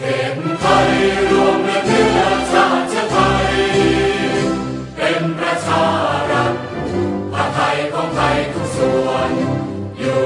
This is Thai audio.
เห็นไทยรวมเนื้อชาติไทย เป็นประชารัปไทยของไทยทุกส่วน อยู่